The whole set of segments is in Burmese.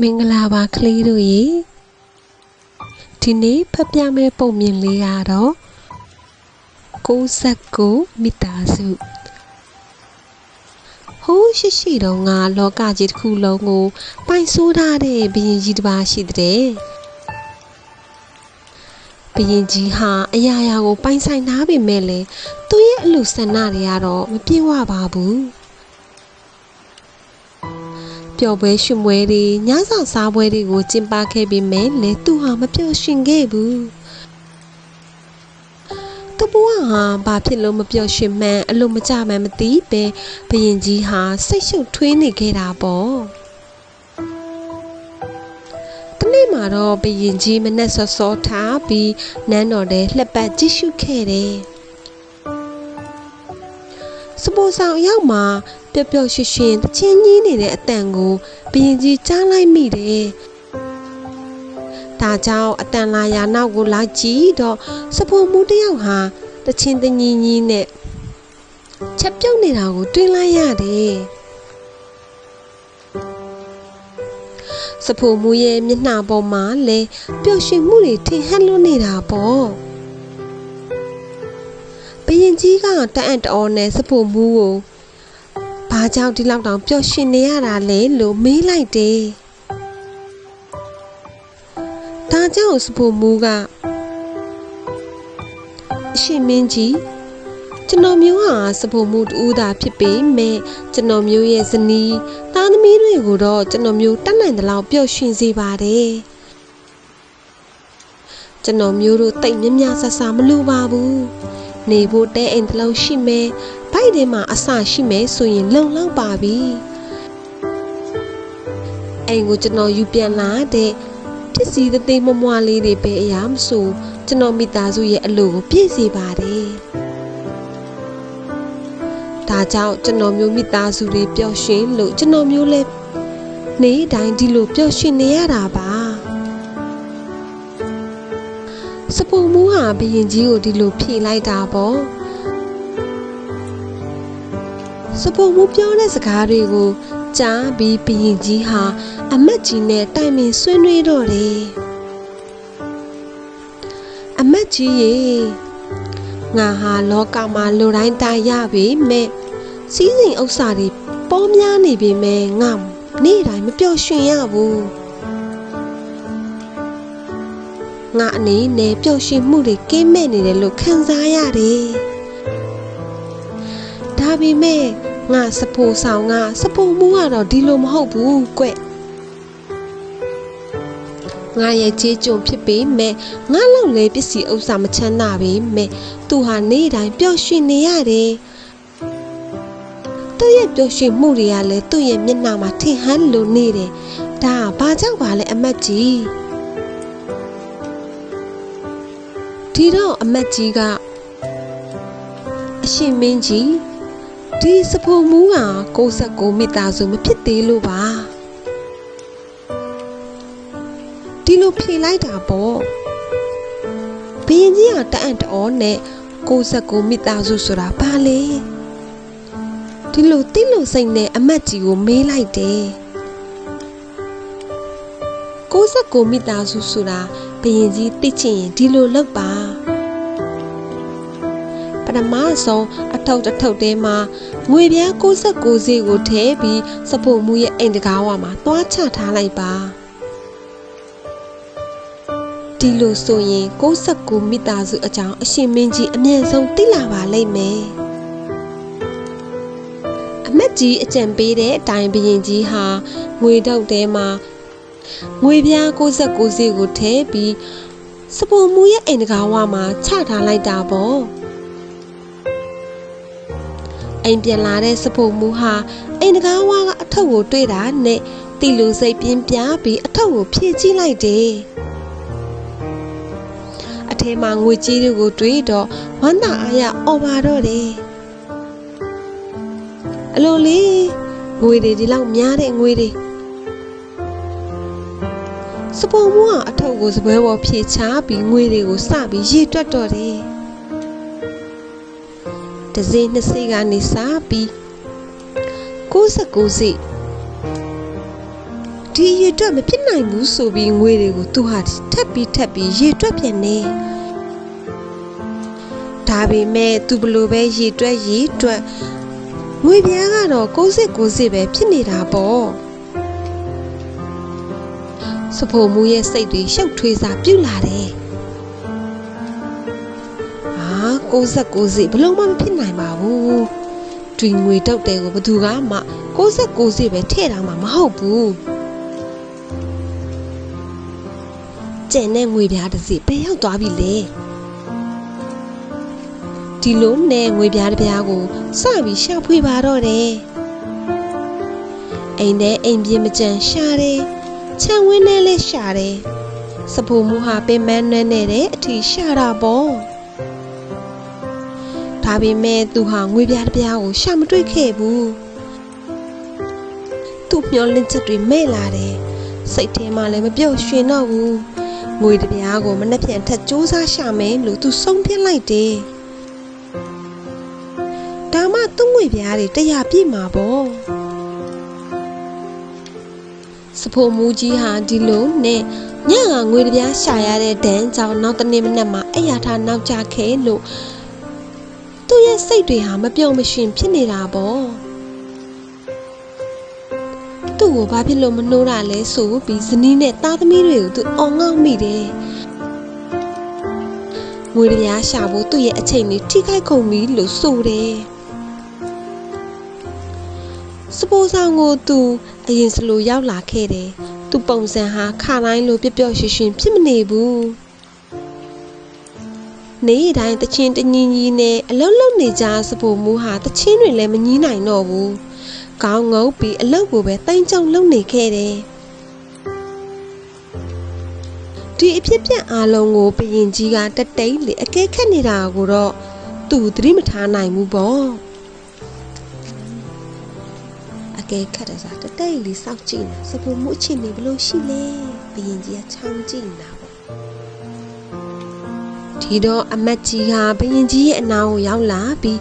မင်္ဂလာပါကလေးတို့ရေဒီနေ့ဖတ်ပြမယ့်ပုံမြင်လေးကတော့69မိသားစုဟိုးရှိရှိတော့ငါလောကကြီးတစ်ခုလုံးကို ပိုင်ဆိုးထားတဲ့ဘရင်ကြီးတစ်ပါးရှိတဲ့ဘရင်ကြီးဟာအရာရာကို ပိုင်ဆိုင်ထားပေမဲ့လည်းသူ့ရဲ့အလူဆန္ဒတွေကတော့မပြေဝပါဘူး ပျော်ပွဲရွှင်ပွဲတွေညဆောင်စားပွဲတွေကိုကျင်းပခဲ့ပြီးမဲ့လေသူဟာမပျော်ရွှင်ခဲ့ဘူးသူဘဝဟာဘာဖြစ်လို့မပျော်ရွှင်မှန်းအလိုမကျမှန်းမသိပဲဘရင်ကြီးဟာစိတ်ရှုပ်ထွေးနေခဲ့တာပေါ့တနေ့မှာတော့ဘရင်ကြီးမနဲ့စောစောထားပြီးနန်းတော်ထဲလှက်ပတ်ကြည့်ရှုခဲ့တယ်စပူဆောင်အရောက်မှာ ပျော်ပျော်ရွှင်ရွှင်တချင်းကြီးနေတဲ့အတန်ကိုဘရင်ကြီးကြားလိုက်မိတယ်။ဒါကြောင့်အတန်လာရာနောက်ကိုလိုက်ကြည့်တော့စပူမူတစ်ယောက်ဟာတချင်းတညီညီနဲ့ချက်ပြုတ်နေတာကိုတွေ့လိုက်ရတယ်။စပူမူရဲ့မျက်နှာပေါ်မှာလည်းပျော်ရွှင်မှုတွေထင်ဟပ်လွန်းနေတာပေါ့။ဘရင်ကြီးကတအံ့တော်နဲ့စဖို့မူးကို ဘာကြောင့်ဒီလောက်တောင်ပျော်ရွှင်နေရတာလဲလို့မေးလိုက်တယ်။ဒါကြောင့်စဖို့မူးကအရှင်မင်းကြီးကျွန်တော်မျိုးဟာစဖို့မူတူးတာဖြစ်ပေမဲ့ကျွန်တော်မျိုးရဲ့ဇနီးသားသမီးတွေကိုတော့ကျွန်တော်မျိုးတတ်နိုင်တဲ့လောက်ပျော်ရွှင်စေပါတယ်။ကျွန်တော်မျိုးတို့တိတ်မြမြဆဆမလိုပါဘူး။ နေဖို့တဲအိမ်တစ်လုံးရှိမယ်။ဘိုက်ထဲမှာအစရှိမယ်ဆိုရင်လုံလောက်ပါပြီ။အိမ်ကိုကျွန်တော်ယူပြန်လာတဲ့ပစ္စည်းသေးသေးမွမွလေးတွေပဲအရာမဆိုကျွန်တော်မိသားစုရဲ့အလိုကိုပြည့်စေပါတယ်။ဒါကြောင့်ကျွန်တော်မျိုးမိသားစုတွေပျော်ရွှင်လို့ကျွန်တော်မျိုးလည်းနေ့တိုင်းဒီလိုပျော်ရွှင်နေရတာပါ။ စပူမူးဟာဘရင်ကြီးကိုဒီလိုဖြေလိုက်တာပေါ့စပူမူးပြောတဲ့စကားတွေကိုကြားပြီးဘရင်ကြီးဟာအမတ်ကြီးနဲ့တိုင်ပင်ဆွေးနွေးတော့တယ်အမတ်ကြီးရေငါဟာလောကမှာလူတိုင်းတိုင်ရပြီမဲ့စီးစိမ်ဥစ္စာတွေပေါများနေပြီမဲ့ငါနေ့တိုင်းမပျော်ရွှင်ရဘူး ငါအနေနဲ့ပျော်ရွှင်မှုတွေကင်းမဲ့နေတယ်လို့ခံစားရတယ်ဒါပေမဲ့ငါစဖို့ဆောင်ကစဖို့မှုကတော့ဒီလိုမဟုတ်ဘူးကွငါရဲ့ကြေးကြုံဖြစ်ပေမဲ့ငါလောက်လေပစ္စည်းဥစ္စာမချမ်းသာပေမဲ့သူဟာနေ့တိုင်းပျော်ရွှင်နေရတယ်သူ့ရဲ့ပျော်ရွှင်မှုတွေကလည်းသူ့ရဲ့မျက်နှာမှာထင်ဟန်းလိုနေတယ်ဒါကဘာကြောင့်ပါလဲအမတ်ကြီး ဒီတော့အမတ်ကြီးကအရှင်မင်းကြီးဒီစဖို့မူးက69မိသားစုမဖြစ်သေးလို့ပါဒီလိုဖြေလိုက်တာပေါ့ဘရင်ကြီးကတအံ့တော်နဲ့69မိသားစုဆိုတာဘာလဲဒီလိုတိလို့စိတ်နဲ့အမတ်ကြီးကိုမေးလိုက်တယ်69မိသားစုဆိုတာ ဘရင်ကြီးသိချင်ရင်ဒီလိုလုပ်ပါပထမဆုံးအထုပ်တစ်ထုပ်ထဲမှာငွေပြား69စီကိုထည့်ပြီးစဖို့မူရဲ့အိမ်တကားဝမှာသွားချထားလိုက်ပါဒီလိုဆိုရင်69မိသားစုအကြောင်းအရှင်မင်းကြီးအမြင့်ဆုံးသိလာပါလိမ့်မယ်အမတ်ကြီးအကြံပေးတဲ့အတိုင်းဘရင်ကြီးဟာငွေတုပ်ထဲမှာ ငွေပြား69စီကိုထည့်ပြီးစပုံမူရဲ့အိမ်တကားဝမှာချထားလိုက်တာပေါ့အိမ်ပြန်လာတဲ့စပုံမူဟာအိမ်တကားဝါကအထုပ်ကိုတွေ့တာနဲ့တီလူစိတ်ပြင်းပြပြီးအထုပ်ကိုဖြည့်ကြည့်လိုက်တယ်အထဲမှာငွေကြေးတွေကိုတွေးတော့ဝမ်းသာအားရအော်ပါတော့တယ်အလိုလေးငွေတွေဒီလောက်များတဲ့ငွေတွေ စပုံမူကအထုပ်ကိုစပွဲပေါ်ဖြည့်ချပြီးငွေတွေကိုစပြီးရေတွက်တော့တယ်တစင်းနှစ်စိတ်ကနေစပြီး69စိတ်ဒီရေတွက်မဖြစ်နိုင်ဘူးဆိုပြီးငွေတွေကိုသူဟာထပ်ပြီးထပ်ပြီးရေတွက်ပြန်နေဒါပေမဲ့သူဘလို့ပဲရေတွက်ရေတွက်ငွေပြားကတော့60 60ပဲဖြစ်နေတာပေါ့ စဖို့မူရဲ့စိတ်တွေရှုပ်ထွေးစာပြုတ်လာတယ်ဟာ60 60ဘလို့မှမဖြစ်နိုင်ပါဘူးတွင်ငွေတုတ်တယ်ကိုဘသူကမှ60 60ပဲထည့်တာမှမဟုတ်ဘူးကျန်တဲ့ငွေပြားတစ်စီပဲရောက်သွားပြီလေဒီလိုနဲ့ငွေပြားတစ်ပြားကိုစပြီးရှာဖွေပါတော့တယ်အိမ်ထဲအိမ်ပြင်းမကြမ်းရှာတယ် ခြံဝင်းထဲလည်းရှာတယ်စပူမူဟာပင်မနှဲနေတဲ့အထီရှာတာပေါ့ဒါပေမဲ့သူဟာငွေပြားတစ်ပြားကိုရှာမတွေ့ခဲ့ဘူးသူ့မျောလင့်ချက်တွေမဲ့လာတယ်စိတ်ထဲမှာလည်းမပြော့ရွှင်တော့ဘူးငွေတစ်ပြားကိုမနှက်ပြန်ထက်စူးစမ်းရှာမယ်လို့သူဆုံးဖြတ်လိုက်တယ်။ဒါမှသူ့ငွေပြားတွေတရားပြည့်မှာပေါ့။ စဖို့မူကြီးဟာဒီလိုနဲ့ညကငွေတစ်ပြားရှာရတဲ့ဒန်းကြောင့်နောက်တစ်နေ့မနက်မှာအဲ့ရထားနောက်ကျခဲ့လို့သူ့ရဲ့စိတ်တွေဟာမပြုံမရှင်ဖြစ်နေတာပေါ့။သူ့ကိုဘာဖြစ်လို့မနှိုးတာလဲဆိုပြီးဇနီးနဲ့သားသမီးတွေကိုသူအောင်ငေါ့မိတယ်။ငွေပြားရှာဖို့သူ့ရဲ့အချိန်လေးထိခိုက်ကုန်ပြီလို့ဆိုတယ်။ စပိုးဆောင်ကိုသူအရင်စလိုရောက်လာခဲ့တယ်။သူပုံစံဟာခါတိုင်းလိုပျော့ပျော့ရွှင်ရွှင်ဖြစ်မနေဘူး။နေ့တိုင်းတချင်းတညီညီနဲ့အလုံးလုံးနေကြစပိုးမူဟာတချင်းတွေလည်းမညီးနိုင်တော့ဘူး။ကောင်းငုံပြီးအလုပ်ကိုပဲတိုင်းကြုံလုပ်နေခဲ့တယ်။ဒီအဖြစ်ပြက်အားလုံးကိုဘရင်ကြီးကတတိတ်လေအကဲခတ်နေတာကိုတော့သူသတိမထားနိုင်ဘူးပေါ့။ အကဲခတ်တဲ့စားတတိတ်လေစောက်ကြည့်နေစပူမှုအချင်းနေဘလို့ရှိလဲဘရင်ကြီးကချောင်းကြည့်နေတာပေါ့။ဒီတော့အမတ်ကြီးကဘရင်ကြီးရဲ့အနာကိုရောက်လာပြီး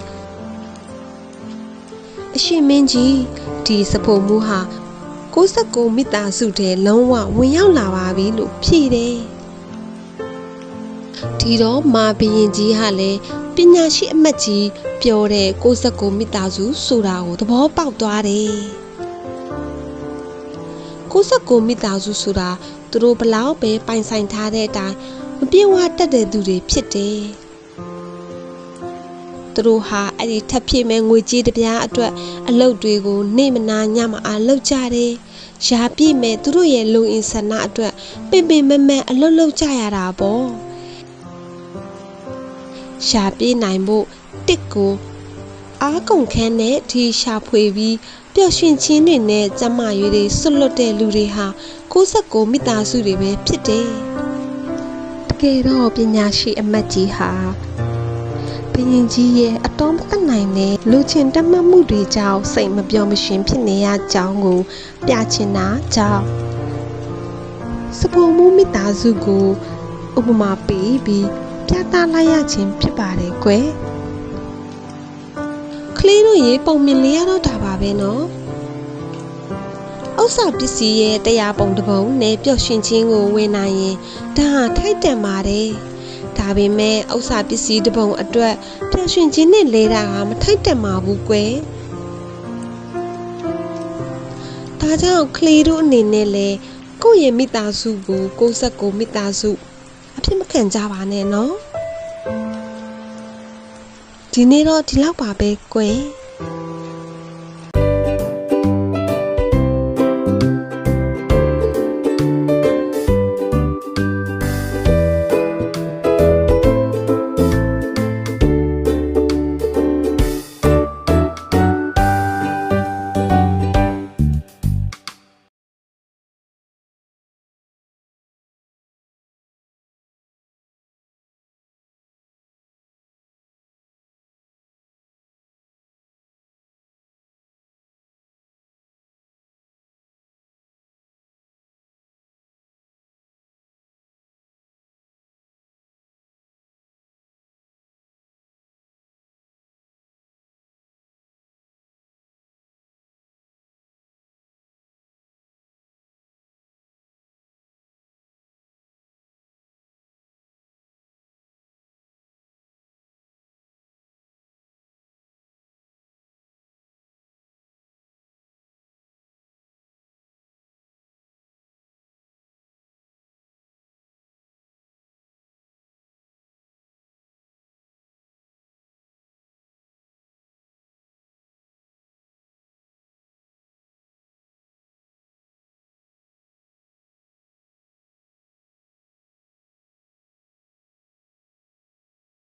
အရှင်မင်းကြီးဒီစဖို့မှုဟာ69မိသားစုတည်းလုံးဝဝင်ရောက်လာပါပြီလို့ဖြေတယ်ဒီတော့မာဘရင်ကြီးဟာလည်းပညာရှိအမတ်ကြီးပြောတဲ့69မိသားစုဆိုတာကိုသဘောပေါက်သွားတယ် 69မိသားစုဆိုတာသူတို့ဘလောက်ပဲပိုင်ဆိုင်ထားတဲ့အတိုင်းမပြေဝတတ်တဲ့သူတွေဖြစ်တယ်သူတို့ဟာအဲ့ဒီထပ်ဖြည့်မဲ့ငွေကြေးတစ်ပြားအတွက်အလုပ်တွေကိုနေမနာညမအားလုပ်ကြတယ်။ရှာပြည့်မဲ့သူတို့ရဲ့လုံအင်ဆန္ဒအတွက်ပင်ပင်မမန်အလုပ်လုပ်ကြရတာပေါ့။ရှာပြည့်နိုင်ဖို့တစ်ကိုအားကုန်ခန်းနဲ့ဒီရှာဖွေပြီး ပျော်ရွှင်ခြင်းတွေနဲ့ကျမရွေးတွေဆွတ်လွတ်တဲ့လူတွေဟာ69မိသားစုတွေပဲဖြစ်တယ်။တကယ်တော့ပညာရှိအမတ်ကြီးဟာဘရင်ကြီးရဲ့အတော်မတတ်နိုင်တဲ့လူချင်းတက်မှတ်မှုတွေကြောင့်စိတ်မပြောမရှင်ဖြစ်နေရကြောင်းကို ပြချင်တာကြောင့်စပုံမှုမိသားစုကိုဥပမာပေးပြီးပြသလိုက်ရခြင်းဖြစ်ပါတယ်ကွယ် ကလေးတို့ရေပုံမြင်လေးရတော့တာပါပဲနော်ဥစ္စာပစ္စည်းရဲ့တရားပုံတစ်ပုံနဲ့ပျော်ရွှင်ခြင်းကိုဝင်နိုင်ရင်ဒါဟာထိုက်တန်ပါတယ်ဒါပေမဲ့ဥစ္စာပစ္စည်းတစ်ပုံအတွက်ပျော်ရွှင်ခြင်းနဲ့လဲတာကမထိုက်တန်ပါဘူးကွယ်ဒါကြောင့်ကလေးတို့အနေနဲ့လဲကိုယ့်ရဲ့မိသားစုကိုကိုယ်ဆက်ကိုမိသားစုအဖြစ်မခံကြပါနဲ့နော် ဒီနေ့တော့ဒီလောက်ပါပဲကွယ်